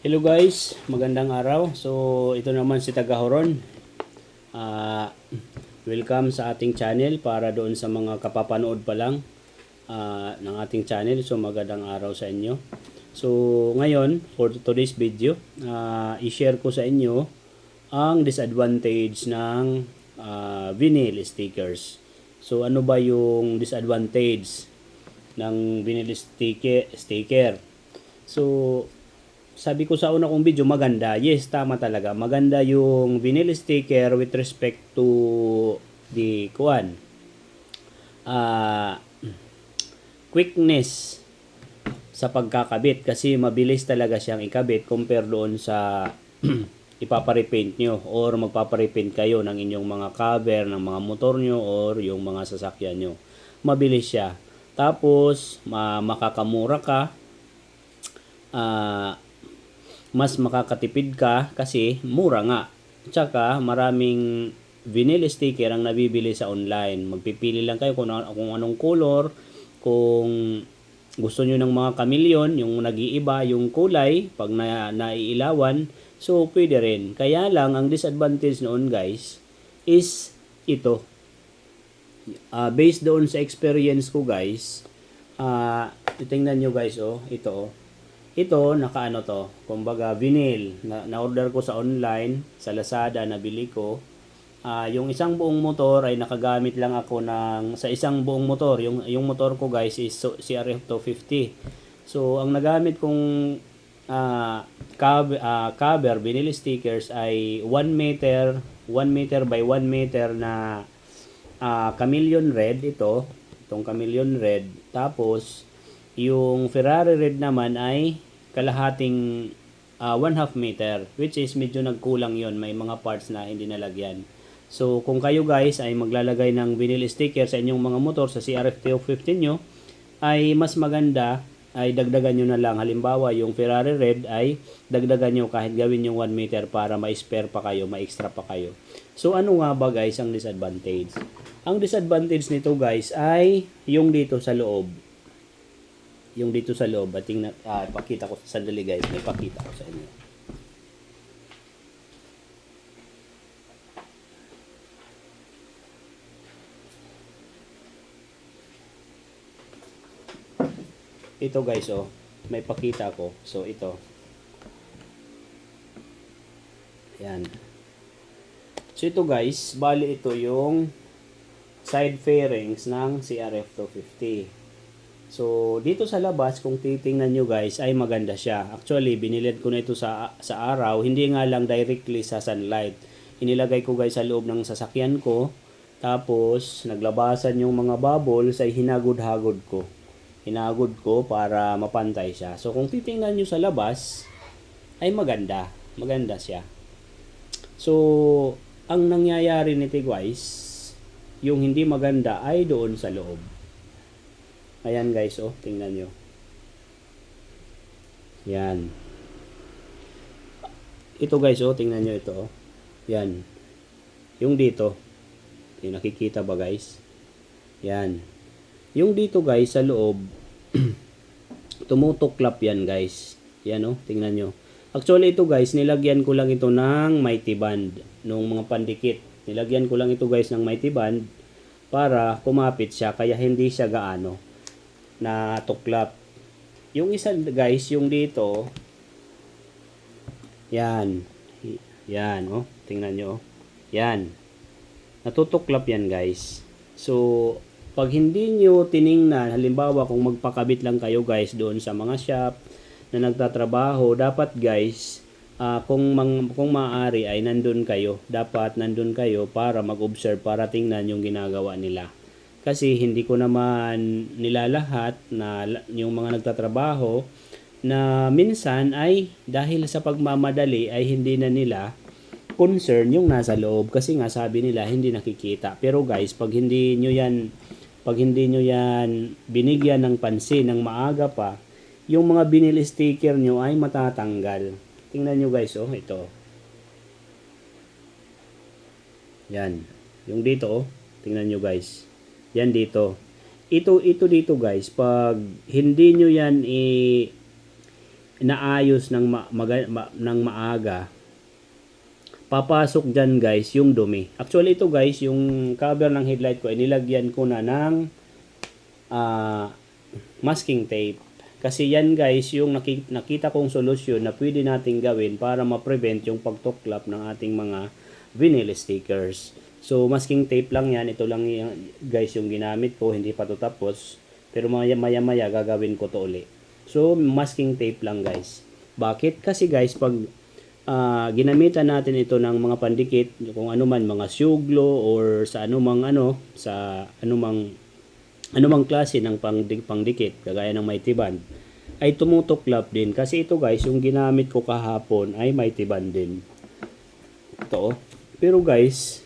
Hello guys, magandang araw. So ito naman si Tagahoron. Ah, welcome sa ating channel para doon sa mga kapapanood pa lang ah, ng ating channel. So magandang araw sa inyo. So ngayon, for today's video, ah, i-share ko sa inyo ang disadvantage ng ah, vinyl stickers. So ano ba yung disadvantage ng vinyl sticker? sticker? So sabi ko sa una kong video, maganda. Yes, tama talaga. Maganda yung vinyl sticker with respect to the kuan. Ah, quickness sa pagkakabit kasi mabilis talaga siyang ikabit compare doon sa ipaparepaint nyo or magpaparepaint kayo ng inyong mga cover ng mga motor nyo or yung mga sasakyan nyo. Mabilis siya. Tapos, ma makakamura ka. Ah, mas makakatipid ka kasi mura nga. Tsaka maraming vinyl sticker ang nabibili sa online. Magpipili lang kayo kung, ano- kung anong color, kung gusto nyo ng mga chameleon, yung nag-iiba, yung kulay, pag na, naiilawan, so pwede rin. Kaya lang, ang disadvantage noon guys, is ito. Ah, based doon sa experience ko guys, ah titingnan nyo guys, oh, ito oh ito nakaano to kumbaga vinyl na, na order ko sa online sa Lazada nabili ko. Ah, yung isang buong motor ay nakagamit lang ako ng sa isang buong motor. Yung yung motor ko guys is so, CRF 250 so ang nagamit kong ah cover, ah, cover vinyl stickers ay 1 meter 1 meter by 1 meter na ah chameleon red ito. Itong chameleon red. Tapos yung Ferrari red naman ay kalahating ah, one half meter which is medyo nagkulang yon may mga parts na hindi nalagyan. So kung kayo guys ay maglalagay ng vinyl sticker sa inyong mga motor sa CRF 215 nyo ay mas maganda ay dagdagan nyo na lang. Halimbawa yung Ferrari red ay dagdagan nyo kahit gawin yung 1 meter para ma-spare pa kayo ma-extra pa kayo. So ano nga ba guys ang disadvantage? Ang disadvantage nito guys ay yung dito sa loob yung dito sa loob, at tingnan, ah, ipakita ko sandali guys, may pakita ko sa inyo. Ito guys, oh, may pakita ko. So, ito. Ayan. So, ito guys, bali ito yung side fairings ng CRF 250. So, dito sa labas, kung titingnan nyo guys, ay maganda siya. Actually, binilid ko na ito sa, sa araw. Hindi nga lang directly sa sunlight. Inilagay ko guys sa loob ng sasakyan ko. Tapos, naglabasan yung mga bubbles ay hinagod-hagod ko. Hinagod ko para mapantay siya. So, kung titingnan nyo sa labas, ay maganda. Maganda siya. So, ang nangyayari nito guys, yung hindi maganda ay doon sa loob. Ayan guys, oh, tingnan nyo. Yan. Ito guys, oh, tingnan nyo ito, oh. Yan. Yung dito. Yung nakikita ba guys? Yan. Yung dito guys, sa loob, tumutuklap yan guys. Yan, oh, tingnan nyo. Actually ito guys, nilagyan ko lang ito ng mighty band. Nung mga pandikit. Nilagyan ko lang ito guys ng mighty band para kumapit siya kaya hindi siya gaano na tuklap. Yung isa guys, yung dito, yan. Yan, oh. Tingnan nyo, oh. Yan. Natutuklap yan guys. So, pag hindi nyo tiningnan, halimbawa kung magpakabit lang kayo guys doon sa mga shop na nagtatrabaho, dapat guys, ah, kung, mang, kung maaari ay nandun kayo. Dapat nandun kayo para mag-observe, para tingnan yung ginagawa nila kasi hindi ko naman nilalahat na yung mga nagtatrabaho na minsan ay dahil sa pagmamadali ay hindi na nila concern yung nasa loob. Kasi nga sabi nila hindi nakikita. Pero guys pag hindi nyo yan pag hindi nyo yan binigyan ng pansin ng maaga pa yung mga binil sticker nyo ay matatanggal. Tingnan nyo guys oh ito. Yan. Yung dito oh tingnan nyo guys yan dito. Ito ito dito guys, pag hindi nyo yan i naayos ng ma- maga- ma- ng maaga, papasok dyan guys yung dumi. Actually ito guys, yung cover ng headlight ko ay nilagyan ko na ng ah, masking tape. Kasi yan guys, yung naki- nakita kong solusyon na pwede nating gawin para ma-prevent yung pagtuklap ng ating mga vinyl stickers. So masking tape lang yan, ito lang yan, guys yung ginamit ko, hindi pa to tapos. Pero maya maya maya gagawin ko to uli. So masking tape lang guys. Bakit? Kasi guys, pag ah, ginamitan natin ito ng mga pandikit, kung ano man, mga suglo or sa anumang ano, sa anumang anumang klase ng pangdik pangdikit, kagaya ng mighty band, ay tumutuklap din. Kasi ito guys, yung ginamit ko kahapon ay mighty band din. Ito. oh. Pero guys,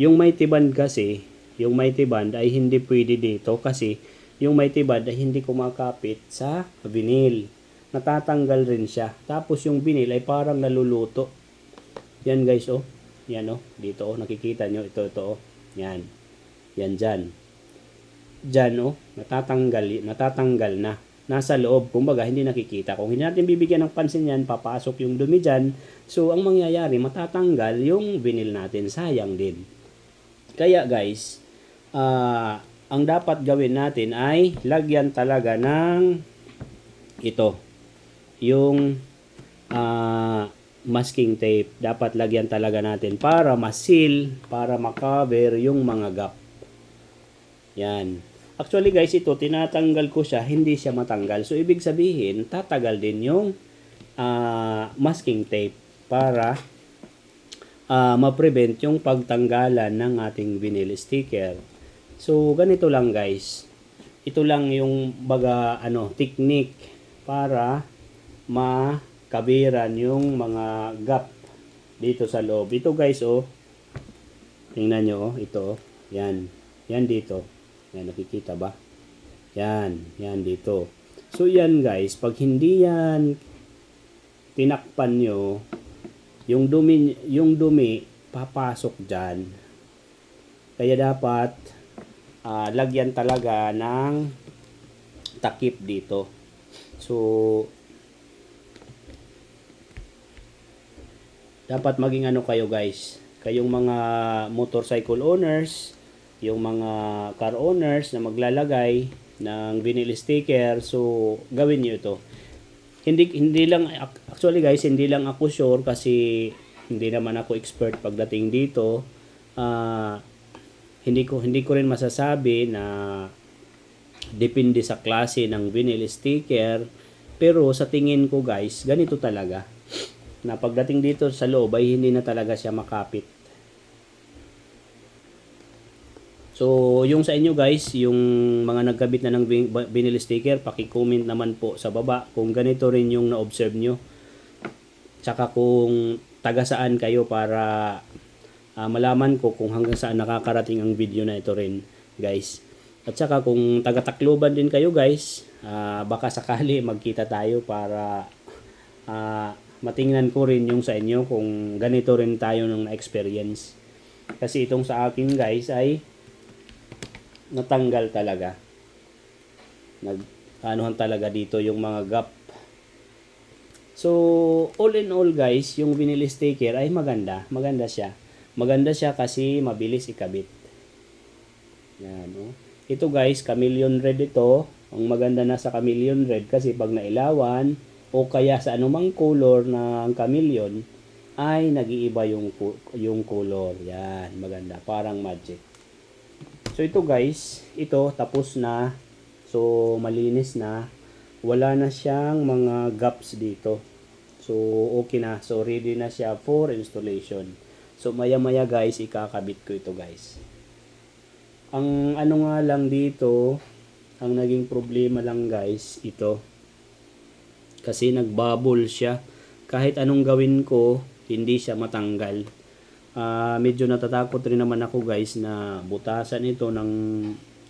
yung mighty band kasi, yung mighty band ay hindi pwede dito kasi yung mighty band ay hindi kumakapit sa vinyl. Natatanggal rin siya. Tapos yung vinyl ay parang naluluto. Yan guys oh. Yan oh. Dito oh. Nakikita nyo. Ito, ito oh. Yan. Yan dyan. Dyan oh. Natatanggal, natatanggal na. Nasa loob. Kumbaga hindi nakikita. Kung hindi natin bibigyan ng pansin yan, papasok yung dumi dyan. So ang mangyayari, matatanggal yung vinyl natin. Sayang din. Kaya guys, ah ang dapat gawin natin ay lagyan talaga ng ito. Yung ah, masking tape. Dapat lagyan talaga natin para ma-seal, para ma-cover yung mga gap. Yan. Actually guys, ito tinatanggal ko siya, hindi siya matanggal. So ibig sabihin, tatagal din yung ah, masking tape para ah, ma-prevent yung pagtanggalan ng ating vinyl sticker. So ganito lang guys. Ito lang yung baga ano, technique para makabiran yung mga gap dito sa loob. Ito guys oh. Tingnan nyo oh, ito. Yan. Yan dito. Yan nakikita ba? Yan, yan dito. So yan guys, pag hindi yan tinakpan nyo, yung dumi, yung dumi papasok diyan. Kaya dapat ah, lagyan talaga ng takip dito. So dapat maging ano kayo guys, kayong mga motorcycle owners, yung mga car owners na maglalagay ng vinyl sticker, so gawin niyo ito. Hindi hindi lang actually guys, hindi lang ako sure kasi hindi naman ako expert pagdating dito. Ah hindi ko hindi ko rin masasabi na depende sa klase ng vinyl sticker. Pero sa tingin ko guys ganito talaga. Na pagdating dito sa loob ay hindi na talaga siya makapit So, yung sa inyo guys, yung mga nagkabit na ng vin- vinyl sticker, paki-comment naman po sa baba kung ganito rin yung na-observe nyo. Tsaka kung taga saan kayo para ah, malaman ko kung hanggang saan nakakarating ang video na ito rin, guys. At saka kung taga Tacloban din kayo, guys, ah, baka sakali magkita tayo para ah, matingnan ko rin yung sa inyo kung ganito rin tayo ng na-experience. Kasi itong sa akin, guys, ay natanggal talaga. Nag anuhan talaga dito yung mga gap. So, all in all guys, yung vinyl sticker ay maganda. Maganda siya. Maganda siya kasi mabilis ikabit. Yan, no? Ito guys, chameleon red ito. Ang maganda na sa chameleon red kasi pag nailawan o kaya sa anumang color ng chameleon ay nag-iiba yung yung color. Yan, maganda. Parang magic. So ito guys, ito tapos na. So malinis na. Wala na siyang mga gaps dito. So okay na. So ready na siya for installation. So maya maya guys, ikakabit ko ito guys. Ang ano nga lang dito, ang naging problema lang guys, ito. Kasi nagbubble siya. Kahit anong gawin ko, hindi siya matanggal ah medyo natatakot rin naman ako guys na butasan ito ng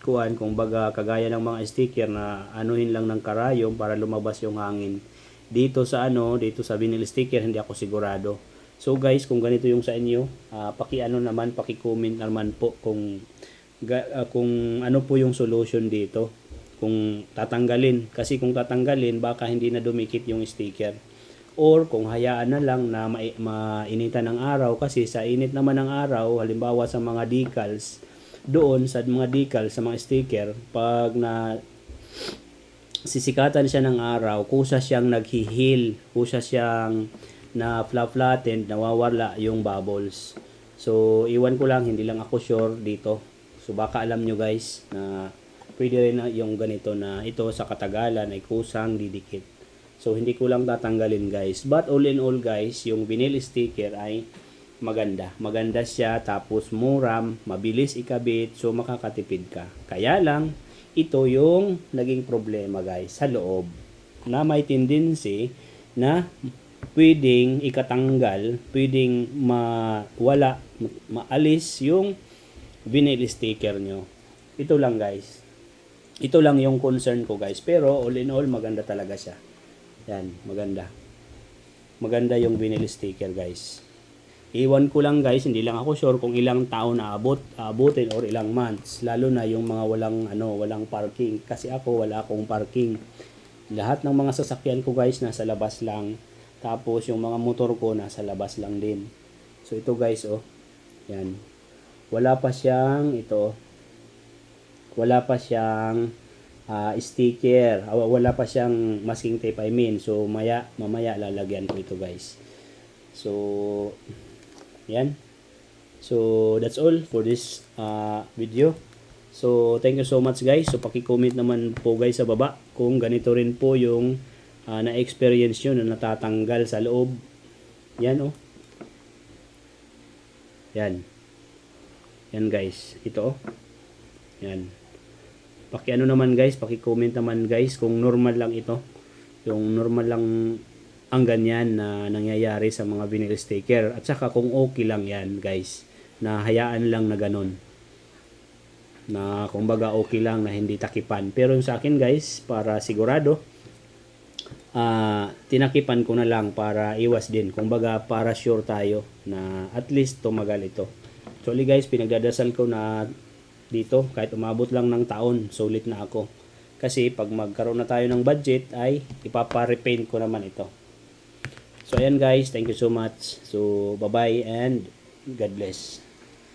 kuan kung baga kagaya ng mga sticker na anuhin lang ng karayom para lumabas yung hangin dito sa ano dito sa vinyl sticker hindi ako sigurado so guys kung ganito yung sa inyo ah, paki ano naman paki comment naman po kung ah, kung ano po yung solution dito kung tatanggalin. Kasi kung tatanggalin, baka hindi na dumikit yung sticker. Or kung hayaan na lang na mai- mainitan ng araw kasi sa init naman ng araw, halimbawa sa mga decals, doon sa mga decals, sa mga sticker, pag na sisikatan siya ng araw, kusa siyang naghihil, kusa siyang na flat-flatten, nawawala yung bubbles. So, iwan ko lang, hindi lang ako sure dito. So, baka alam nyo guys na pwede rin yung ganito na ito sa katagalan ay kusang didikit. So, hindi ko lang tatanggalin guys. But all in all guys, yung vinyl sticker ay maganda. Maganda siya, tapos muram, mabilis ikabit, so makakatipid ka. Kaya lang, ito yung naging problema guys sa loob na may tendency na pwedeng ikatanggal, pwedeng mawala, ma- maalis yung vinyl sticker nyo. Ito lang guys. Ito lang yung concern ko guys. Pero all in all, maganda talaga siya. Yan, maganda. Maganda yung vinyl sticker guys. Iwan ko lang guys, hindi lang ako sure kung ilang taon na abot, abutin or ilang months. Lalo na yung mga walang ano, walang parking kasi ako wala akong parking. Lahat ng mga sasakyan ko guys nasa labas lang. Tapos yung mga motor ko nasa labas lang din. So ito guys oh. Yan. Wala pa siyang ito. Wala pa siyang ah, sticker. Ah, Wala pa siyang masking tape I mean. So maya mamaya lalagyan ko ito guys. So yan. So, that's all for this uh, video. So, thank you so much guys. So, paki-comment naman po guys sa baba kung ganito rin po yung uh, na-experience nyo na natatanggal sa loob. Yan oh. Yan. Yan guys. Ito oh. Yan. Paki ano naman guys, paki-comment naman guys kung normal lang ito. Yung normal lang ang ganyan na nangyayari sa mga vinyl sticker at saka kung okay lang yan guys na hayaan lang na ganun. Na kumbaga okay lang na hindi takipan. Pero yung sa akin guys para sigurado ah tinakipan ko na lang para iwas din. Kumbaga para sure tayo na at least tumagal ito. Actually guys pinagdadasal ko na dito kahit umabot lang ng taon sulit na ako kasi pag magkaroon na tayo ng budget ay ipapa-repaint ko naman ito So ayan guys, thank you so much. So bye-bye and God bless.